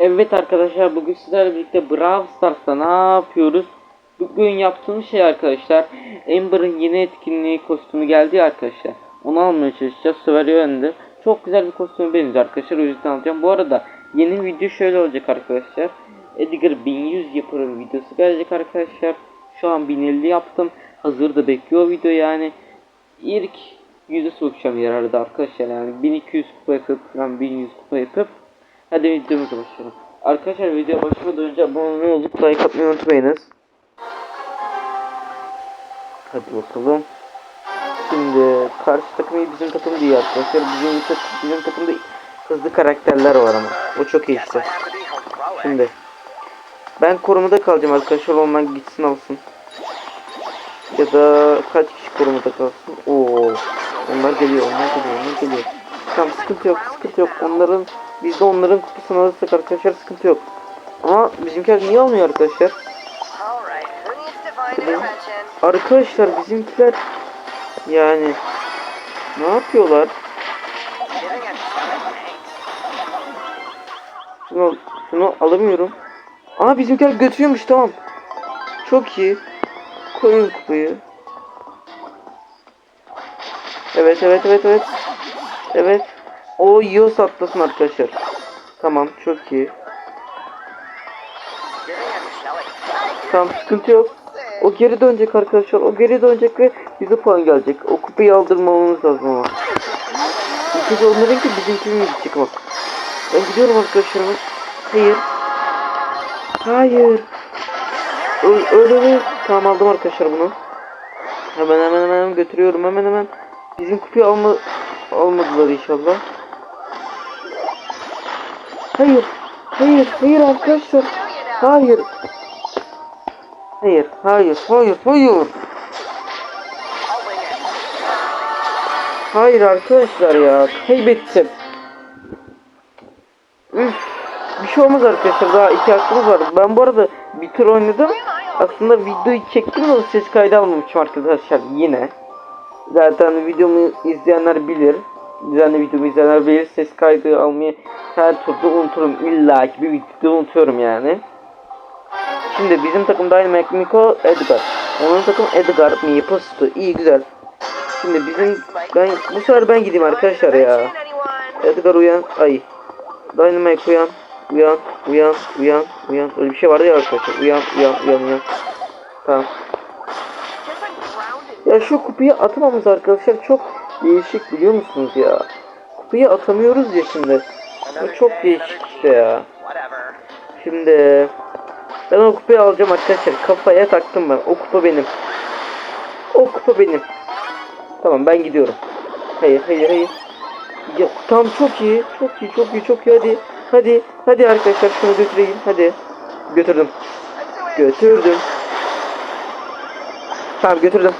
Evet arkadaşlar bugün sizlerle birlikte Brawl Stars'ta ne yapıyoruz? Bugün yaptığımız şey arkadaşlar Amber'ın yeni etkinliği kostümü geldi ya arkadaşlar. Onu almaya çalışacağız. Süvari önde. Çok güzel bir kostüme benziyor arkadaşlar. O yüzden alacağım. Bu arada yeni video şöyle olacak arkadaşlar. Edgar 1100 yaparım videosu gelecek arkadaşlar. Şu an 1050 yaptım. Hazırda bekliyor video yani. İlk yüze sokacağım yararda arkadaşlar yani 1200 kupa yapıp falan 1100 kupa yapıp Hadi videomuza başlayalım. Arkadaşlar video başlamadan önce abone olup like atmayı unutmayınız. Hadi bakalım. Şimdi karşı takım iyi bizim takım değil arkadaşlar. Bizim, bizim takımda hızlı karakterler var ama. O çok iyi işte. Şimdi ben korumada kalacağım arkadaşlar. Ondan gitsin alsın. Ya da kaç kişi korumada kalsın? Oo. Onlar geliyor, onlar geliyor, onlar geliyor. Tamam sıkıntı yok, sıkıntı yok. Onların biz de onların kupasını alırsak arkadaşlar sıkıntı yok. Ama bizimkiler niye almıyor arkadaşlar? Arkadaşlar bizimkiler yani ne yapıyorlar? Şunu, şunu alamıyorum. Aa bizimkiler götürüyormuş tamam. Çok iyi. Koyun kupayı. Evet evet evet evet. Evet. O yiyorsa atlasın arkadaşlar. Tamam çok iyi. Tamam sıkıntı yok. O geri dönecek arkadaşlar. O geri dönecek ve bize puan gelecek. O kupayı aldırmamamız lazım ama. İlk onların ki bizimkinin gidecek ama. Ben gidiyorum arkadaşlar. Hayır. Hayır. Öl öl öl. Tamam aldım arkadaşlar bunu. Hemen hemen hemen götürüyorum hemen hemen. Bizim kupayı alma almadılar inşallah. Hayır. Hayır. Hayır arkadaşlar. Hayır. Hayır, hayır, hayır, hayır. Hayır arkadaşlar ya, kaybettim. Üf, bir şey olmaz arkadaşlar, daha iki hakkımız var. Ben bu arada bir tur oynadım. Aslında videoyu çektim ama ses kaydı almamışım arkadaşlar yine. Zaten videomu izleyenler bilir. Düzenli videomu izleyenler bilir. Ses kaydı almayı her turda unuturum. İlla ki bir videoda unutuyorum yani. Şimdi bizim takım Dynamic Miko Edgar. Onun takım Edgar Mipo Stu. İyi güzel. Şimdi bizim ben bu sefer ben gideyim arkadaşlar ya. Edgar uyan. Ay. Dynamic uyan. Uyan, uyan, uyan, uyan. Öyle bir şey vardı ya arkadaşlar. Uyan, uyan, uyan, uyan. Tamam. Ya şu kupayı atamamız arkadaşlar çok değişik biliyor musunuz ya? Kupayı atamıyoruz ya şimdi. Bu çok değişik işte ya. Şimdi ben o kupayı alacağım arkadaşlar. Kafaya taktım ben. O kupa benim. O kupa benim. Tamam ben gidiyorum. Hayır hayır hayır. Ya, tamam çok iyi. Çok iyi çok iyi çok iyi hadi. Hadi hadi arkadaşlar şunu götüreyim hadi. Götürdüm. Götürdüm. Tamam götürdüm.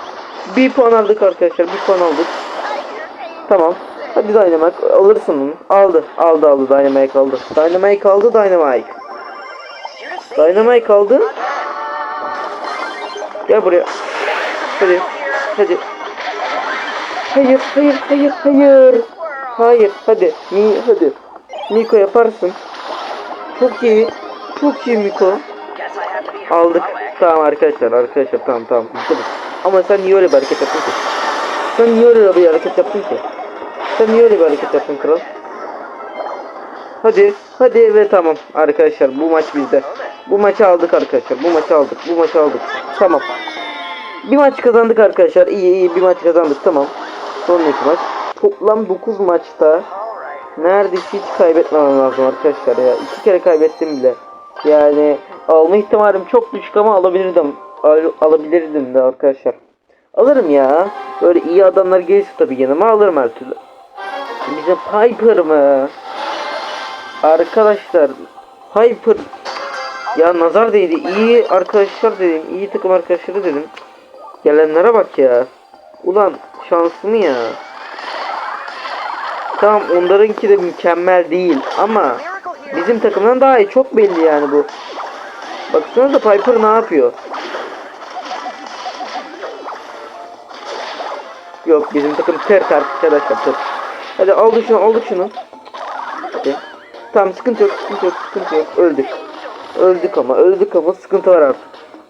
Bir puan aldık arkadaşlar. Bir puan aldık. Tamam. Hadi Dynamite alırsın onu. Aldı. Aldı aldı Dynamite aldı. Dynamite aldı Dynamite. Dynamite aldı. Gel buraya. Hadi. Hadi. Hayır, hayır, hayır, hayır. Hayır, hadi. Mi, hadi. Miko yaparsın. Çok iyi. Çok iyi Miko. Aldık. Tamam arkadaşlar, arkadaşlar tamam tamam. Ama sen niye öyle bir hareket yaptın ki? Sen niye öyle bir hareket yaptın ki? Sen niye öyle bir hareket yaptın kral? Hadi, hadi ve tamam arkadaşlar bu maç bizde. Bu maçı aldık arkadaşlar. Bu maçı aldık. Bu maçı aldık. Tamam. Bir maç kazandık arkadaşlar. İyi iyi bir maç kazandık. Tamam. Sonraki maç. Toplam 9 maçta neredeyse hiç kaybetmemem lazım arkadaşlar ya. İki kere kaybettim bile. Yani alma ihtimalim çok düşük ama alabilirdim. Al- alabilirdim de arkadaşlar. Alırım ya. Böyle iyi adamlar gelirse tabii yanıma alırım her türlü. Bize Piper mı? Arkadaşlar Piper ya nazar değdi. İyi arkadaşlar dedim. iyi takım arkadaşları dedim. Gelenlere bak ya. Ulan şanslı mı ya? Tamam onlarınki de mükemmel değil ama bizim takımdan daha iyi. Çok belli yani bu. Baksanıza Piper ne yapıyor? Yok bizim takım tert arkadaşlar tert. Hadi aldık şunu aldık şunu. Hadi. Tamam sıkıntı yok sıkıntı yok sıkıntı yok. Öldük. Öldük ama öldük ama sıkıntı var artık.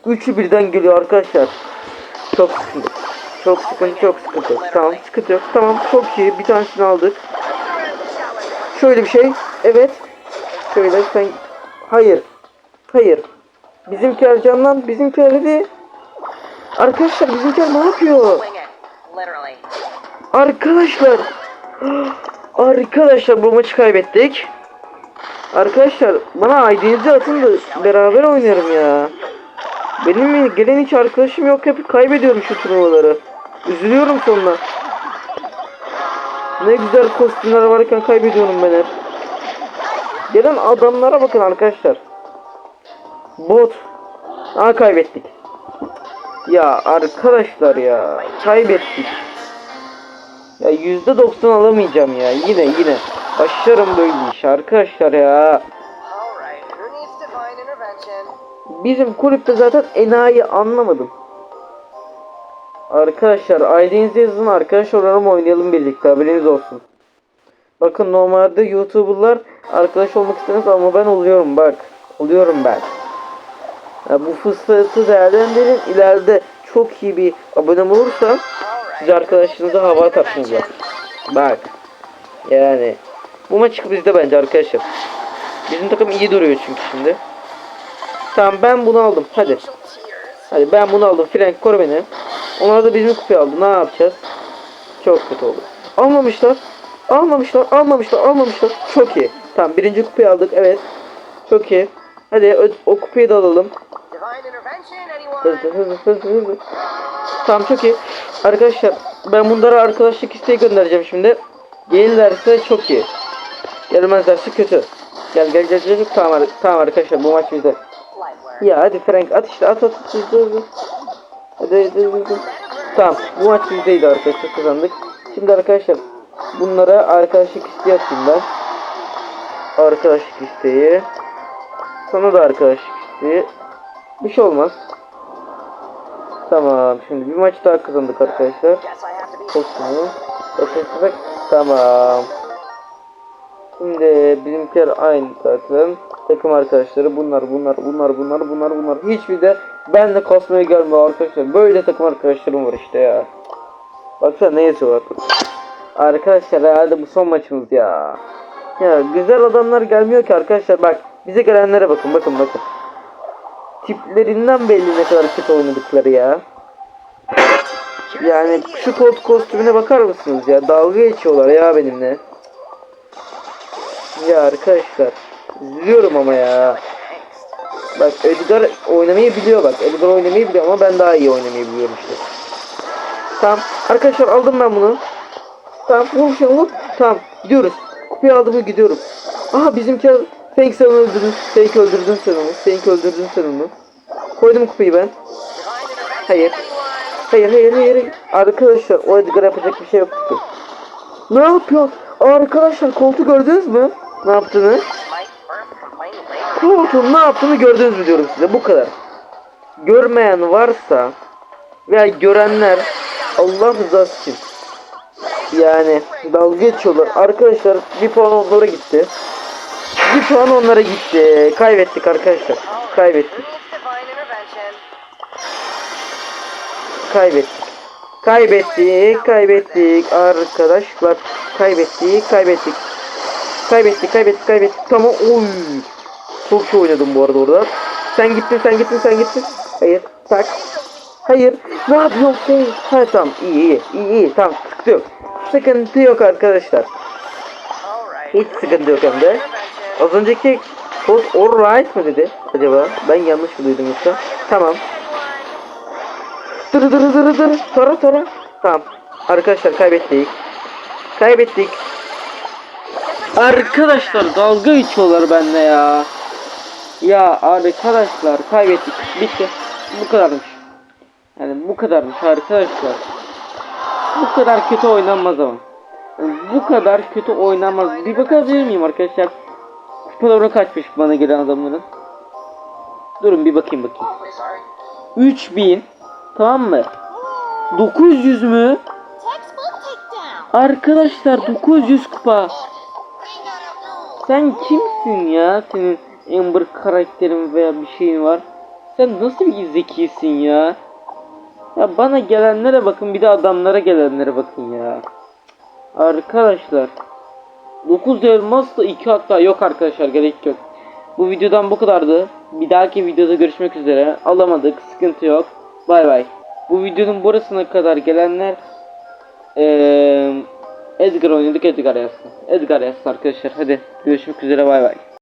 Üçü birden geliyor arkadaşlar. Çok sıkıntı. Çok sıkıntı çok sıkıntı. Tamam sıkıntı yok. Tamam çok iyi bir tanesini aldık. Şöyle bir şey. Evet. Şöyle sen... Hayır. Hayır. Bizimkiler canlan. Bizimkiler hadi. Arkadaşlar bizimkiler ne yapıyor? Arkadaşlar. Arkadaşlar bu maçı kaybettik. Arkadaşlar bana ID'nizi atın da beraber oynarım ya. Benim gelen hiç arkadaşım yok hep kaybediyorum şu turnuvaları. Üzülüyorum sonuna. Ne güzel kostümler varken kaybediyorum ben hep. Gelen adamlara bakın arkadaşlar. Bot. Aa kaybettik. Ya arkadaşlar ya kaybettik. Ya yüzde doksan alamayacağım ya yine yine. Başlarım böyle iş arkadaşlar ya. Bizim kulüpte zaten enayi anlamadım. Arkadaşlar ID'nizi yazın arkadaş olalım oynayalım birlikte haberiniz olsun. Bakın normalde YouTuber'lar arkadaş olmak istemez ama ben oluyorum bak. Oluyorum ben. Ya bu fırsatı değerlendirin ileride çok iyi bir abonem olursam siz arkadaşınıza hava atarsınız bak. Bak. Yani bu maç bizde bence arkadaşlar. Bizim takım iyi duruyor çünkü şimdi. Tamam ben bunu aldım. Hadi. Hadi ben bunu aldım. Frank koru beni. Onlar da bizim kupayı aldı. Ne yapacağız? Çok kötü oldu. Almamışlar. Almamışlar. Almamışlar. Almamışlar. Çok iyi. Tamam birinci kupayı aldık. Evet. Çok iyi. Hadi ö- o kupayı da alalım. Hızlı hızlı hızlı hızlı. Tamam çok iyi. Arkadaşlar ben bunlara arkadaşlık isteği göndereceğim şimdi. Gelirlerse çok iyi. Gelmezlerse kötü. Gel gel gel gel. Tamam, tamam arkadaşlar bu maç bizde. Ya hadi Frank at işte at at. Hızlı hızlı. Hadi hızlı. hızlı. Tamam bu maç bizdeydi arkadaşlar kazandık. Şimdi arkadaşlar bunlara arkadaşlık isteği atayım ben. Arkadaşlık isteği. Sana da arkadaşlık isteği. Bir şey olmaz. Tamam şimdi bir maç daha kazandık arkadaşlar. Kostümü. Eşleştirmek. Tamam. Şimdi bizimkiler aynı zaten. Takım arkadaşları bunlar bunlar bunlar bunlar bunlar bunlar. Hiçbir de benle kosmaya gelmiyor arkadaşlar. Böyle takım arkadaşlarım var işte ya. Baksana ne yazıyorlar. Arkadaşlar herhalde bu son maçımız ya. Ya güzel adamlar gelmiyor ki arkadaşlar bak. Bize gelenlere bakın bakın bakın. Tiplerinden belli ne kadar kötü oynadıkları ya. Yani şu kot kostümüne bakar mısınız ya? Dalga geçiyorlar ya benimle. Ya arkadaşlar. Üzülüyorum ama ya. Bak Edgar oynamayı biliyor bak. Edgar oynamayı biliyor ama ben daha iyi oynamayı biliyorum işte. Tamam. Arkadaşlar aldım ben bunu. Tamam vur şunu vur. Tamam gidiyoruz. Kupayı aldım gidiyorum. Aha bizimki Fake sen öldürdün. Fake öldürdün sen onu. Fake öldürdün sen onu. Koydum kupayı ben. Hayır. Hayır hayır hayır. Arkadaşlar o Edgar yapacak bir şey yok. Ne yapıyor? Arkadaşlar koltuğu gördünüz mü? Ne yaptığını? Koltuğun ne yaptığını gördünüz mü diyorum size bu kadar. Görmeyen varsa veya görenler Allah rızası için yani dalga geçiyorlar. Arkadaşlar bir puan onlara gitti. Bir puan onlara gitti. Kaybettik arkadaşlar. Kaybettik. Kaybettik. Kaybettik, kaybettik arkadaşlar. Kaybettik, kaybettik. Kaybettik, kaybettik, kaybettik. Tamam. Oy. Çok iyi oynadım bu arada orada. Sen gittin, sen gittin, sen gittin. Hayır, tak. Hayır. Ne yapıyorsun sen? Ha tamam, iyi iyi, iyi iyi. Tamam, sıkıntı yok. Sıkıntı yok arkadaşlar. Hiç sıkıntı yok hem de. Az önceki kod alright mı dedi acaba? Ben yanlış mı duydum yoksa? Tamam. Dırı dırı dırı dırı. Tara tara. Tamam. Arkadaşlar kaybettik. Kaybettik. Arkadaşlar dalga geçiyorlar bende ya. Ya arkadaşlar kaybettik. Bitti. Bu kadarmış. Yani bu kadarmış arkadaşlar. Bu kadar kötü oynanmaz ama. Yani bu kadar kötü oynanmaz. Bir bakabilir miyim arkadaşlar? Kupalarına kaçmış bana gelen adamların. Durun bir bakayım bakayım. Awfully sorry. 3000 tamam mı? 900 mü? Arkadaşlar 900 kupa. Sen kimsin ya? Senin Amber karakterin veya bir şeyin var. Sen nasıl bir zekisin ya? Ya bana gelenlere bakın bir de adamlara gelenlere bakın ya. Arkadaşlar 9 elmas da 2 hatta yok arkadaşlar gerek yok. Bu videodan bu kadardı. Bir dahaki videoda görüşmek üzere. Alamadık sıkıntı yok. Bay bay. Bu videonun burasına kadar gelenler eee Edgar oynadık Edgar yazsın. Edgar yazsın arkadaşlar. Hadi görüşmek üzere bay bay.